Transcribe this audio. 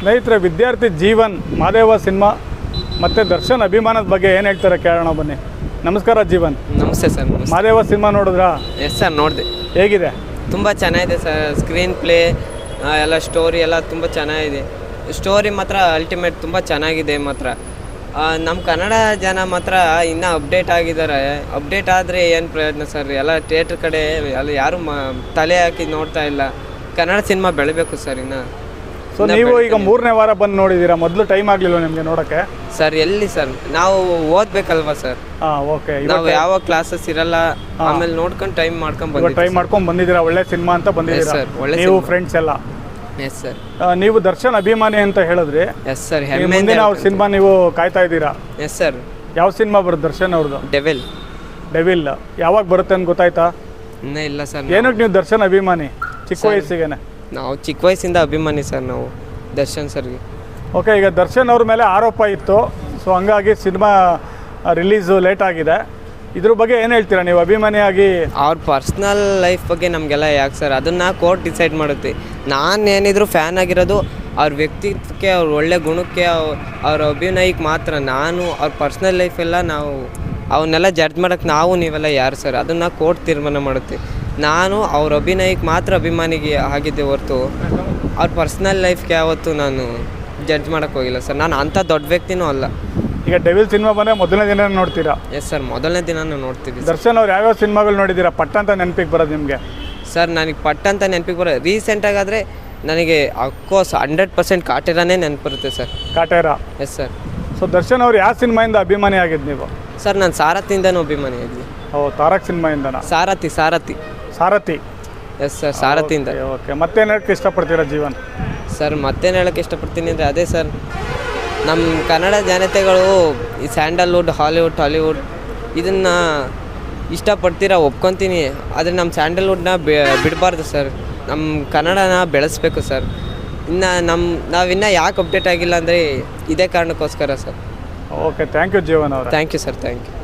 ಸ್ನೇಹಿತರೆ ವಿದ್ಯಾರ್ಥಿ ಜೀವನ್ ಮಾದೇವ ಸಿನಿಮಾ ಮತ್ತು ದರ್ಶನ್ ಅಭಿಮಾನದ ಬಗ್ಗೆ ಏನು ಹೇಳ್ತಾರೆ? ಕೇಳೋಣ ಬನ್ನಿ. ನಮಸ್ಕಾರ ಜೀವನ್. ನಮಸ್ತೆ ಸರ್ ಮಾದೇವ ಸಿನಿಮಾ ನೋಡಿದ್ರಾ? ಎಸ್ ಸರ್ ನೋಡಿದೆ. ಹೇಗಿದೆ? ತುಂಬ ಚೆನ್ನಾಗಿದೆ ಸರ್ ಸ್ಕ್ರೀನ್ ಪ್ಲೇ ಎಲ್ಲ ಸ್ಟೋರಿ ಎಲ್ಲ ತುಂಬ ಚೆನ್ನಾಗಿದೆ. ಸ್ಟೋರಿ ಮಾತ್ರ ಅಲ್ಟಿಮೇಟ್ ತುಂಬ ಚೆನ್ನಾಗಿದೆ ಮಾತ್ರ. ನಮ್ಮ ಕನ್ನಡ ಜನ ಮಾತ್ರ ಇನ್ನೂ ಅಪ್ಡೇಟ್ ಆಗಿದ್ದಾರೆ. ಅಪ್ಡೇಟ್ ಆದರೆ ಏನು ಪ್ರಯೋಜನ ಸರ್? ಎಲ್ಲ ಥಿಯೇಟ್ರ್ ಕಡೆ ಎಲ್ಲ ಯಾರು ಮ ತಲೆ ಹಾಕಿ ನೋಡ್ತಾ ಇಲ್ಲ. ಕನ್ನಡ ಸಿನಿಮಾ ಬೆಳಿಬೇಕು ಸರ್ ಇನ್ನು. ಸೊ ನೀವು ಈಗ ಮೂರನೇ ವಾರ ಬಂದು ನೋಡಿದ್ದೀರಾ ಮೊದಲು ಟೈಮ್ ಆಗಲಿಲ್ಲ ನಿಮಗೆ ನೋಡೋಕ್ಕೆ? ಸರ್ ಎಲ್ಲಿ ಸರ್? ನಾವು ಓದ್ಬೇಕಲ್ವಾ ಸರ್? ಹಾಂ ಓಕೆ ನಾವು ಯಾವ ಕ್ಲಾಸಸ್ ಇರಲ್ಲ ಆಮೇಲೆ ನೋಡ್ಕೊಂಡು ಟೈಮ್ ಮಾಡ್ಕೊಂಡು ಇವಾಗ ಟ್ರೈ ಮಾಡ್ಕೊಂಡು ಬಂದಿದ್ದೀರಾ? ಒಳ್ಳೆ ಸಿನಿಮಾ ಅಂತ ಬಂದಿದ್ದೀರಾ? Sir, ಒಳ್ಳೆ ನೀವು ಫ್ರೆಂಡ್ಸ್ ಎಲ್ಲ. ಎಸ್ ಸರ್ ಆ, ನೀವು ದರ್ಶನ್ ಅಭಿಮಾನಿ ಅಂತ ಹೇಳಿದ್ರಿ. ಎಸ್ ಸರ್ ಈ ಮುಂದಿನ ಅವ್ರ ಸಿನಿಮಾ ನೀವು ಕಾಯ್ತಾ ಇದ್ದೀರಾ? ಎಸ್ ಸರ್ ಯಾವ ಸಿನಿಮಾ ಬರುತ್ತೆ ದರ್ಶನ್ ಅವ್ರದ್ದು? ಡೆವಿಲ್ ಡೆವಿಲ್ ಯಾವಾಗ ಬರುತ್ತೆ ಅಂತ ಗೊತ್ತಾಯ್ತಾ? ಇನ್ನೂ ಇಲ್ಲ ಸರ್ ಏನಕ್ಕೆ ನೀವು ದರ್ಶನ್ ಅಭಿಮಾನಿ? ಚಿಕ್ಕ ವಯಸ್ಸಿಗೆನೆ. ನಾವು ಚಿಕ್ಕ ವಯಸ್ಸಿಂದ ಅಭಿಮಾನಿ ಸರ್ ನಾವು ದರ್ಶನ್ ಸರ್ಗೆ. ಓಕೆ ಈಗ ದರ್ಶನ್ ಅವ್ರ ಮೇಲೆ ಆರೋಪ ಇತ್ತು. ಸೊ ಹಂಗಾಗಿ ಸಿನಿಮಾ ರಿಲೀಸು ಲೇಟ್ ಆಗಿದೆ. ಇದ್ರ ಬಗ್ಗೆ ಏನು ಹೇಳ್ತೀರಾ ನೀವು? ಅಭಿಮಾನಿಯಾಗಿ ಅವ್ರ ಪರ್ಸ್ನಲ್ ಲೈಫ್ ಬಗ್ಗೆ ನಮಗೆಲ್ಲ ಯಾಕೆ ಸರ್ ಅದನ್ನು ಕೋರ್ಟ್ ಡಿಸೈಡ್ ಮಾಡುತ್ತೆ. ನಾನು ಏನಿದ್ರು ಫ್ಯಾನ್ ಆಗಿರೋದು ಅವ್ರ ವ್ಯಕ್ತಿತ್ವಕ್ಕೆ ಅವ್ರ ಒಳ್ಳೆ ಗುಣಕ್ಕೆ ಅವ್- ಅವ್ರ ಅಭಿನಯಕ್ಕೆ ಮಾತ್ರ. ನಾನು ಅವ್ರ ಪರ್ಸ್ನಲ್ ಲೈಫೆಲ್ಲ ನಾವು ಅವನ್ನೆಲ್ಲ ಜಡ್ಜ್ ಮಾಡೋಕ್ಕೆ ನಾವು ನೀವೆಲ್ಲ ಯಾರು ಸರ್ ಅದನ್ನು ಕೋರ್ಟ್ ತೀರ್ಮಾನ ಮಾಡುತ್ತೆ. ನಾನು ಅವ್ರ ಅಭಿನಯಕ್ಕೆ ಮಾತ್ರ ಅಭಿಮಾನಿಗೆ ಆಗಿದ್ದೆ ಹೊರತು ಅವ್ರ ಪರ್ಸ್ನಲ್ ಲೈಫ್ಗೆ ಯಾವತ್ತೂ ನಾನು ಜಡ್ಜ್ ಮಾಡೋಕ್ಕೆ ಹೋಗಿಲ್ಲ ಸರ್ ನಾನು ಅಂಥ ದೊಡ್ಡ ವ್ಯಕ್ತಿನೂ ಅಲ್ಲ. ಈಗ ಡೆವಿಲ್ ಸಿನಿಮಾ ಬಂದರೆ ಮೊದಲನೇ ದಿನ ನೋಡ್ತೀರಾ? ಎಸ್ ಸರ್ ಮೊದಲನೇ ದಿನ ನೋಡ್ತೀವಿ ದರ್ಶನ್ ಅವ್ರು ಯಾವ್ಯಾವ ಸಿನಿಮಾಗಳು ನೋಡಿದ್ದೀರಾ? ಪಟ್ಟ ಅಂತ ನೆನಪಿಗೆ ಬರೋದು ನಿಮಗೆ. ಸರ್ ನನಗೆ ಪಟ್ಟ ಅಂತ ನೆನಪಿಗೆ ಬರೋ ರೀಸೆಂಟಾಗಾದರೆ ನನಗೆ ಅಫ್ಕೋರ್ಸ್ ಹಂಡ್ರೆಡ್ ಪರ್ಸೆಂಟ್ ಕಾಟೇರಾನೇ ನೆನಪಿರುತ್ತೆ sir Kaatera? Yes sir so Darshan ಅವ್ರು ಯಾವ ಸಿನಿಮಾಯಿಂದ ಅಭಿಮಾನಿ ಆಗಿದ್ದು ನೀವು? ಸರ್ ನಾನು ಸಾರಥಿಯಿಂದನೂ ಅಭಿಮಾನಿ ಇದ್ದೀನಿ ಓ ತಾರಕ್ ಸಿನಿಮಾಯಿಂದನಾ? ಸಾರಥಿ ಸಾರಥಿ. ಸಾರಥಿ? ಎಸ್ ಸರ್ ಸಾರಥಿಯಿಂದ. ಓಕೆ ಮತ್ತೇನು ಹೇಳಕ್ಕೆ ಇಷ್ಟಪಡ್ತೀರಾ ಜೀವನ್? ಸರ್ ಮತ್ತೇನು ಹೇಳಕ್ಕೆ ಇಷ್ಟಪಡ್ತೀನಿ ಅಂದರೆ ಅದೇ ಸರ್ ನಮ್ಮ ಕನ್ನಡ ಜನತೆಗಳು ಈ ಸ್ಯಾಂಡಲ್ವುಡ್ ಹಾಲಿವುಡ್ ಟಾಲಿವುಡ್ ಇದನ್ನು ಇಷ್ಟಪಡ್ತೀರಾ ಒಪ್ಕೊತೀನಿ. ಆದರೆ ನಮ್ಮ ಸ್ಯಾಂಡಲ್ವುಡ್ನ ಬಿಡಬಾರ್ದು ಸರ್. ನಮ್ಮ ಕನ್ನಡನ ಬೆಳೆಸ್ಬೇಕು ಸರ್. ಇನ್ನು ನಮ್ಮ ನಾವಿನ್ನೂ ಯಾಕೆ ಅಪ್ಡೇಟ್ ಆಗಿಲ್ಲ ಅಂದರೆ ಇದೇ ಕಾರಣಕ್ಕೋಸ್ಕರ sir. Okay thank you Jeevan ಅವರೇ. Thank you sir thank you